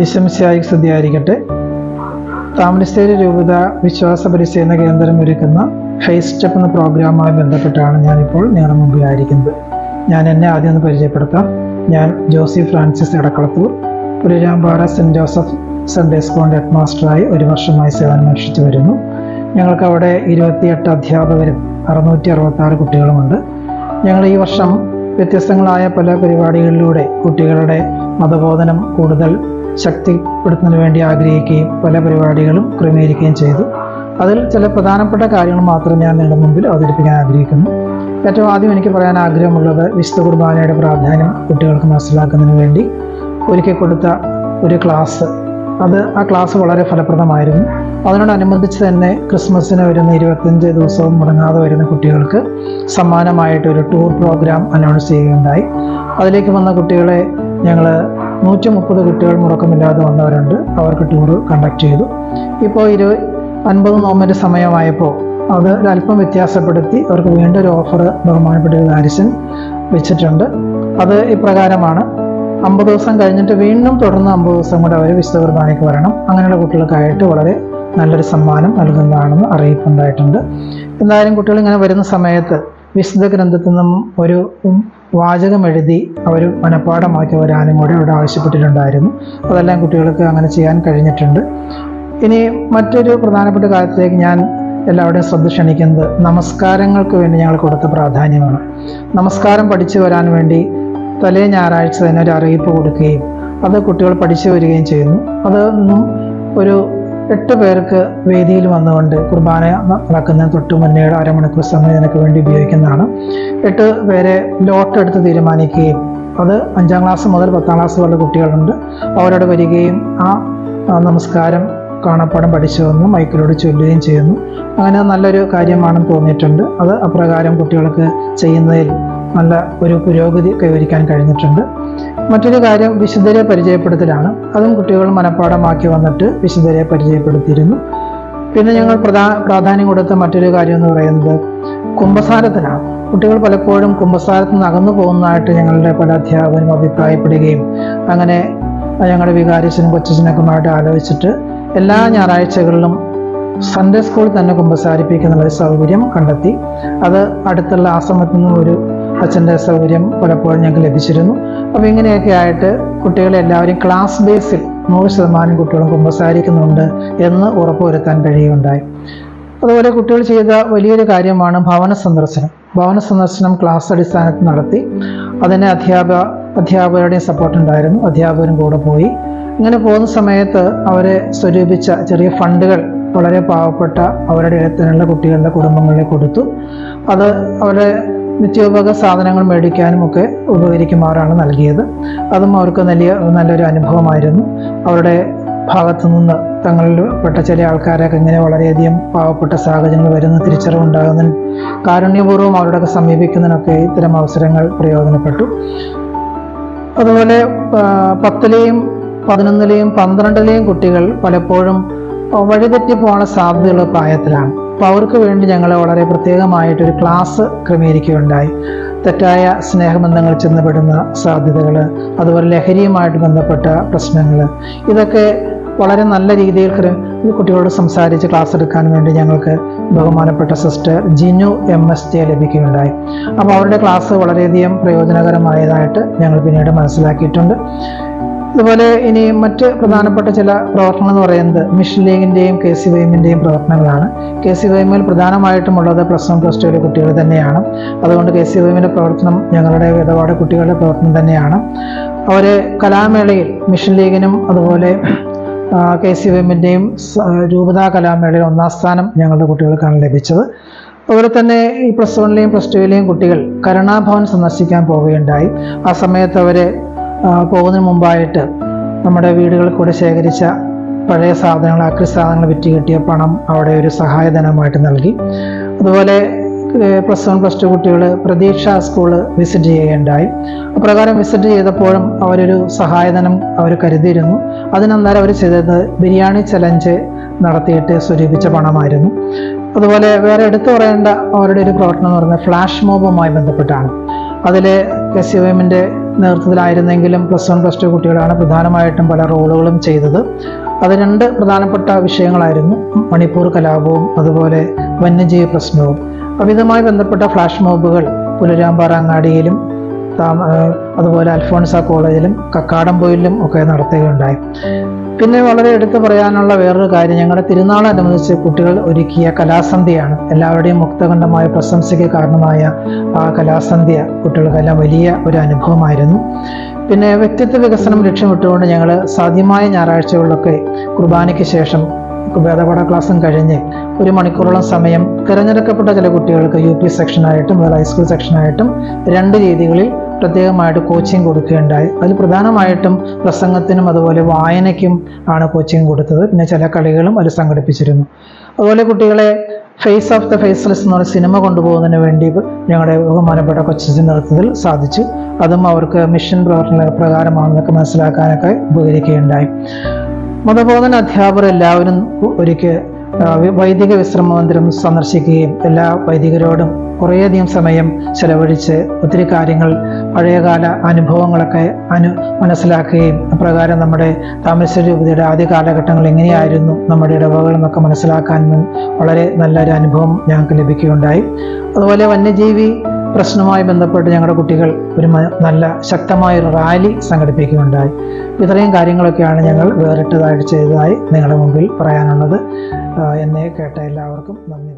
ഈശംശായി സ്തുതിയായിരിക്കട്ടെ. താമരശ്ശേരി രൂപത വിശ്വാസ പരിശീലന കേന്ദ്രം ഒരുക്കുന്ന ഹൈ സ്റ്റെപ്പ് എന്ന പ്രോഗ്രാമുമായി ബന്ധപ്പെട്ടാണ് ഞാനിപ്പോൾ നിങ്ങളുടെ മുമ്പിലായിരിക്കുന്നത് ഞാൻ എന്നെ ആദ്യം ഒന്ന് പരിചയപ്പെടുത്താം. ഞാൻ Josy Francis Edakkalathur Pururampara saint Joseph Sunday സ്കൂളിന്റെ ഹെഡ് മാസ്റ്ററായി ഒരു വർഷമായി സേവനമനുഷ്ഠിച്ചു വരുന്നു. ഞങ്ങൾക്ക് അവിടെ ഇരുപത്തിയെട്ട് അധ്യാപകരും അറുന്നൂറ്റി അറുപത്താറ് കുട്ടികളുമുണ്ട്. ഞങ്ങൾ ഈ വർഷം വ്യത്യസ്തങ്ങളായ പല പരിപാടികളിലൂടെ കുട്ടികളുടെ മതബോധനം കൂടുതൽ ശക്തിപ്പെടുത്തുന്നതിന് വേണ്ടി ആഗ്രഹിക്കുകയും പല പരിപാടികളും ക്രമീകരിക്കുകയും ചെയ്തു. അതിൽ ചില പ്രധാനപ്പെട്ട കാര്യങ്ങൾ മാത്രം ഞാൻ നിങ്ങളുടെ മുമ്പിൽ അവതരിപ്പിക്കാൻ ആഗ്രഹിക്കുന്നു. ഏറ്റവും ആദ്യം എനിക്ക് പറയാൻ ആഗ്രഹമുള്ളത് വിശുദ്ധ കുർബാനയുടെ പ്രാധാന്യം കുട്ടികൾക്ക് മനസ്സിലാക്കുന്നതിന് വേണ്ടി ഒരുക്കി കൊടുത്ത ഒരു ക്ലാസ്. അത് ആ ക്ലാസ് വളരെ ഫലപ്രദമായിരുന്നു. അതിനോടനുബന്ധിച്ച് തന്നെ ക്രിസ്മസിന് വരുന്ന ഇരുപത്തഞ്ച് ദിവസവും മുടങ്ങാതെ വരുന്ന കുട്ടികൾക്ക് സമ്മാനമായിട്ട് ഒരു ടൂർ പ്രോഗ്രാം അനൗൺസ് ചെയ്യുകയുണ്ടായി. അതിലേക്ക് വന്ന കുട്ടികളെ ഞങ്ങൾ നൂറ്റി മുപ്പത് കുട്ടികൾ മുടക്കമില്ലാതെ വന്നവരുണ്ട്. അവർക്ക് ടൂർ കണ്ടക്ട് ചെയ്തു. ഇപ്പോൾ ഇരു അൻപത് നോമ്പിന്റെ സമയമായപ്പോൾ അത് ഒരല്പം വ്യത്യാസപ്പെടുത്തി അവർക്ക് വീണ്ടും ഒരു ഓഫർ ബഹുമാനപ്പെട്ട ഹാരിസൺ വെച്ചിട്ടുണ്ട്. അത് ഇപ്രകാരമാണ്. അമ്പത് ദിവസം കഴിഞ്ഞിട്ട് വീണ്ടും തുടർന്ന് അമ്പത് ദിവസം കൂടെ അവർ വിശുദ്ധ കുർബാനയ്ക്ക് വരണം. അങ്ങനെയുള്ള കുട്ടികൾക്കായിട്ട് വളരെ നല്ലൊരു സമ്മാനം നൽകുന്നതാണെന്ന് അറിയിപ്പുണ്ടായിട്ടുണ്ട്. എന്തായാലും കുട്ടികൾ ഇങ്ങനെ വരുന്ന സമയത്ത് വിശുദ്ധ ഗ്രന്ഥത്തിൽ നിന്നും ഒരു വാചകം എഴുതി അവർ മനഃപ്പാഠമാക്കി വരാനും കൂടെ അവിടെ ആവശ്യപ്പെട്ടിട്ടുണ്ടായിരുന്നു. അതെല്ലാം കുട്ടികൾക്ക് അങ്ങനെ ചെയ്യാൻ കഴിഞ്ഞിട്ടുണ്ട്. ഇനി മറ്റൊരു പ്രധാനപ്പെട്ട കാര്യത്തിലേക്ക് ഞാൻ എല്ലാവരുടെയും ശ്രദ്ധ ക്ഷണിക്കുന്നത് നമസ്കാരങ്ങൾക്ക് വേണ്ടി ഞങ്ങൾ കൊടുത്ത പ്രാധാന്യമാണ്. നമസ്കാരം പഠിച്ചു വരാൻ വേണ്ടി തലേ ഞായറാഴ്ച തന്നെ ഒരു അറിയിപ്പ് കൊടുക്കുകയും അത് കുട്ടികൾ പഠിച്ചു വരികയും ചെയ്യുന്നു. അത് ഒരു എട്ട് പേർക്ക് വേദിയിൽ വന്നുകൊണ്ട് കുർബാന നടക്കുന്നതിന് തൊട്ട് മുന്നേ അരമണിക്കൂർ സമയം ഇതിനൊക്കെ വേണ്ടി ഉപയോഗിക്കുന്നതാണ്. എട്ട് പേരെ ലോട്ട് എടുത്ത് തീരുമാനിക്കുകയും അത് അഞ്ചാം ക്ലാസ് മുതൽ പത്താം ക്ലാസ് വരെ കുട്ടികളുണ്ട്. അവരോട് വരികയും ആ നമസ്കാരം കാണപ്പാടം പഠിച്ചു മൈക്കിലോട് മൈക്കിലൂടെ ചൊല്ലുകയും ചെയ്യുന്നു. അങ്ങനെ നല്ലൊരു കാര്യമാണെന്ന് തോന്നിയിട്ടുണ്ട്. അത് അപ്രകാരം കുട്ടികൾക്ക് ചെയ്യുന്നതിൽ നല്ല ഒരു പുരോഗതി കൈവരിക്കാൻ കഴിഞ്ഞിട്ടുണ്ട്. മറ്റൊരു കാര്യം വിശുദ്ധരെ പരിചയപ്പെടുത്തലാണ്. അതും കുട്ടികൾ മനഃപ്പാടമാക്കി വന്നിട്ട് വിശുദ്ധരെ പരിചയപ്പെടുത്തിയിരുന്നു. പിന്നെ ഞങ്ങൾ പ്രധാ പ്രാധാന്യം കൊടുത്ത മറ്റൊരു കാര്യം എന്ന് പറയുന്നത് കുംഭസാരത്തിനാണ് കുട്ടികൾ പലപ്പോഴും കുംഭസാരത്തിൽ നിന്ന് അകന്നു പോകുന്നതായിട്ട് ഞങ്ങളുടെ പല അധ്യാപകരും അഭിപ്രായപ്പെടുകയും അങ്ങനെ ഞങ്ങളുടെ വികാരിച്ചനും കൊച്ചച്ഛനൊക്കെയുമായിട്ട് ആലോചിച്ചിട്ട് എല്ലാ ഞായറാഴ്ചകളിലും സൺഡേ സ്കൂളിൽ തന്നെ കുംഭസാരിപ്പിക്കുന്നുള്ള സൗകര്യം കണ്ടെത്തി. അത് അടുത്തുള്ള ആശ്രമത്തിൽ നിന്നും ഒരു അച്ഛന്റെ സൗകര്യം പലപ്പോഴും ഞങ്ങൾക്ക് ലഭിച്ചിരുന്നു. അപ്പോൾ ഇങ്ങനെയൊക്കെ ആയിട്ട് കുട്ടികളെ എല്ലാവരും ക്ലാസ് ബേസിൽ നൂറ് ശതമാനം കുട്ടികളും കുമ്പസാരിക്കുന്നുണ്ട് എന്ന് ഉറപ്പുവരുത്താൻ കഴിയുകയുണ്ടായി. അതുപോലെ കുട്ടികൾ ചെയ്ത വലിയൊരു കാര്യമാണ് ഭവന സന്ദർശനം. ഭവന സന്ദർശനം ക്ലാസ് അടിസ്ഥാനത്തിൽ നടത്തി. അതിന് അധ്യാപക അധ്യാപകരുടെയും സപ്പോർട്ട് ഉണ്ടായിരുന്നു. അധ്യാപകരും കൂടെ പോയി. ഇങ്ങനെ പോകുന്ന സമയത്ത് അവരെ സ്വരൂപിച്ച ചെറിയ ഫണ്ടുകൾ വളരെ പാവപ്പെട്ട അവരുടെ ഇടത്തിനുള്ള കുട്ടികളുടെ കുടുംബങ്ങളിൽ കൊടുത്തു. അത് അവരുടെ നിത്യോപയോഗ സാധനങ്ങൾ മേടിക്കാനും ഒക്കെ ഉപകരിക്കുമാറാണ് നൽകിയത്. അതും അവർക്ക് വലിയ നല്ലൊരു അനുഭവമായിരുന്നു. അവരുടെ ഭാഗത്തു നിന്ന് തങ്ങളിൽ പെട്ട ചില ആൾക്കാരൊക്കെ ഇങ്ങനെ വളരെയധികം പാവപ്പെട്ട സാഹചര്യങ്ങൾ വരുന്ന തിരിച്ചറിവുണ്ടാകുന്നതിന് കാരുണ്യപൂർവം അവരോടൊക്കെ സമീപിക്കുന്നതിനൊക്കെ ഇത്തരം അവസരങ്ങൾ പ്രയോജനപ്പെട്ടു. അതുപോലെ പത്തിലെയും പതിനൊന്നിലെയും പന്ത്രണ്ടിലെയും കുട്ടികൾ പലപ്പോഴും വഴിതെറ്റി പോകാനുള്ള സാധ്യതയുള്ള പ്രായത്തിലാണ്. അപ്പോൾ അവർക്ക് വേണ്ടി ഞങ്ങൾ വളരെ പ്രത്യേകമായിട്ടൊരു ക്ലാസ് ക്രമീകരിക്കുകയുണ്ടായി. തെറ്റായ സ്നേഹബന്ധങ്ങൾ ചെന്നപ്പെടുന്ന സാധ്യതകൾ അതുപോലെ ലഹരിയുമായിട്ട് ബന്ധപ്പെട്ട പ്രശ്നങ്ങൾ ഇതൊക്കെ വളരെ നല്ല രീതിയിൽ കുട്ടികളോട് സംസാരിച്ച് ക്ലാസ് എടുക്കാൻ വേണ്ടി ഞങ്ങൾക്ക് ബഹുമാനപ്പെട്ട sister Jinu M S J ലഭിക്കുകയുണ്ടായി. അപ്പോൾ അവരുടെ ക്ലാസ് വളരെയധികം പ്രയോജനകരമായതായിട്ട് ഞങ്ങൾ പിന്നീട് മനസ്സിലാക്കിയിട്ടുണ്ട്. അതുപോലെ ഇനി മറ്റ് പ്രധാനപ്പെട്ട ചില പ്രവർത്തനങ്ങൾ എന്ന് പറയുന്നത് മിഷൻ ലീഗിന്റെയും കെ സി വൈമിന്റെയും പ്രവർത്തനങ്ങളാണ്. കെ സി വൈമിൽ പ്രധാനമായിട്ടും ഉള്ളത് പ്ലസ് വൺ പ്ലസ് ടുവിലെ കുട്ടികൾ തന്നെയാണ്. അതുകൊണ്ട് കെ സി വൈമിന്റെ പ്രവർത്തനം ഞങ്ങളുടെ ഇടപാട് കുട്ടികളുടെ പ്രവർത്തനം തന്നെയാണ്. അവർ കലാമേളയിൽ മിഷൻ ലീഗിനും അതുപോലെ കെ സി വൈമിന്റെയും രൂപതാ കലാമേളയിൽ ഒന്നാം സ്ഥാനം ഞങ്ങളുടെ കുട്ടികൾക്കാണ് ലഭിച്ചത്. അതുപോലെ തന്നെ ഈ പ്ലസ് വണ്ണിലെയും പ്ലസ് ടുവിലെയും കുട്ടികൾ കരുണാഭവൻ സന്ദർശിക്കാൻ പോവുകയുണ്ടായി. ആ സമയത്ത് അവർ പോകുന്നതിന് മുമ്പായിട്ട് നമ്മുടെ വീടുകളിൽ കൂടെ ശേഖരിച്ച പഴയ സാധനങ്ങൾ അക്രി സാധനങ്ങൾ വിറ്റ് കിട്ടിയ പണം അവിടെ ഒരു സഹായധനമായിട്ട് നൽകി. അതുപോലെ പ്ലസ് വൺ പ്ലസ് ടു കുട്ടികൾ പ്രതീക്ഷ സ്കൂൾ വിസിറ്റ് ചെയ്യുകയുണ്ടായി. അപ്രകാരം വിസിറ്റ് ചെയ്തപ്പോഴും അവരൊരു സഹായധനം അവർ കരുതിയിരുന്നു. അതിനന്നേരം അവർ ചെയ്തത് ബിരിയാണി ചലഞ്ച് നടത്തിയിട്ട് സ്വരൂപിച്ച പണമായിരുന്നു. അതുപോലെ വേറെ എടുത്തു പറയേണ്ട അവരുടെ ഒരു പ്രവർത്തനം എന്ന് പറയുന്നത് ഫ്ലാഷ് മോബുമായി ബന്ധപ്പെട്ടാണ്. അതിൽ കെ സി എമ്മിന്റെ നേതൃത്വത്തിലായിരുന്നെങ്കിലും പ്ലസ് വൺ പ്ലസ് ടു കുട്ടികളാണ് പ്രധാനമായിട്ടും പല റോളുകളും ചെയ്തത്. അത് രണ്ട് പ്രധാനപ്പെട്ട വിഷയങ്ങളായിരുന്നു. മണിപ്പൂർ കലാപവും അതുപോലെ വന്യജീവി പ്രശ്നവും. അപ്പോൾ ഇതുമായി ബന്ധപ്പെട്ട ഫ്ലാഷ് മോബുകൾ പുലരാമ്പാറ അങ്ങാടിയിലും താമ അതുപോലെ അൽഫോൺസ കോളേജിലും കക്കാടംപൊയിലും ഒക്കെ നടത്തുകയുണ്ടായി. പിന്നെ വളരെ എടുത്തു പറയാനുള്ള വേറൊരു കാര്യം ഞങ്ങളുടെ തിരുനാളനുബന്ധിച്ച് കുട്ടികൾ ഒരുക്കിയ കലാസന്ധ്യയാണ്. എല്ലാവരുടെയും മുക്തകണ്ഠമായ പ്രശംസയ്ക്ക് കാരണമായ ആ കലാസന്ധ്യ കുട്ടികൾക്കെല്ലാം വലിയ ഒരു അനുഭവമായിരുന്നു. പിന്നെ വ്യക്തിത്വ വികസനം ലക്ഷ്യമിട്ടുകൊണ്ട് ഞങ്ങൾ സാധ്യമായ ഞായറാഴ്ചകളിലൊക്കെ കുർബാനയ്ക്ക് ശേഷം വേദപാഠ ക്ലാസ്സും കഴിഞ്ഞ് ഒരു മണിക്കൂറോളം സമയം തിരഞ്ഞെടുക്കപ്പെട്ട ചില കുട്ടികൾക്ക് യു പി സെക്ഷനായിട്ടും അതുപോലെ ഹൈസ്കൂൾ സെക്ഷനായിട്ടും രണ്ട് രീതികളിൽ പ്രത്യേകമായിട്ട് കോച്ചിങ് കൊടുക്കുകയുണ്ടായി. അതിൽ പ്രധാനമായിട്ടും പ്രസംഗത്തിനും അതുപോലെ വായനയ്ക്കും ആണ് കോച്ചിങ് കൊടുത്തത്. പിന്നെ ചില കളികളും അതിൽ സംഘടിപ്പിച്ചിരുന്നു. അതുപോലെ കുട്ടികളെ ഫേസ് ഓഫ് ദ ഫേസ്ലെസ് എന്ന് പറഞ്ഞ സിനിമ കൊണ്ടുപോകുന്നതിന് വേണ്ടി ഞങ്ങളുടെ ബഹുമാനപ്പെട്ട കൊച്ചിന്റെ നേതൃത്വത്തിൽ സാധിച്ചു. അതും അവർക്ക് മിഷൻ പ്രവർത്തന പ്രകാരമാണെന്നൊക്കെ മനസ്സിലാക്കാനൊക്കെ ഉപകരിക്കുകയുണ്ടായി. മതബോധന അധ്യാപകർ എല്ലാവരും ഒരിക്കൽ വൈദിക വിശ്രമ മന്ദിരം സന്ദർശിക്കുകയും എല്ലാ വൈദികരോടും കുറേയധികം സമയം ചെലവഴിച്ച് ഒത്തിരി കാര്യങ്ങൾ പഴയകാല അനുഭവങ്ങളൊക്കെ അനു മനസ്സിലാക്കുകയും അപ്രകാരം നമ്മുടെ താമരശ്ശേരി രൂപതയുടെ ആദ്യ കാലഘട്ടങ്ങൾ എങ്ങനെയായിരുന്നു നമ്മുടെ ഇടവകൾ എന്നൊക്കെ മനസ്സിലാക്കാൻ വളരെ നല്ലൊരു അനുഭവം ഞങ്ങൾക്ക് ലഭിക്കുകയുണ്ടായി. അതുപോലെ വന്യജീവി പ്രശ്നവുമായി ബന്ധപ്പെട്ട് ഞങ്ങളുടെ കുട്ടികൾ ഒരു നല്ല ശക്തമായ ഒരു റാലി സംഘടിപ്പിക്കുകയുണ്ടായി. ഇത്രയും കാര്യങ്ങളൊക്കെയാണ് ഞങ്ങൾ വേറിട്ടതായിട്ട് ചെയ്തതായി നിങ്ങളുടെ മുമ്പിൽ പറയാനുള്ളത്. എന്നെ കേട്ട എല്ലാവർക്കും നന്ദി.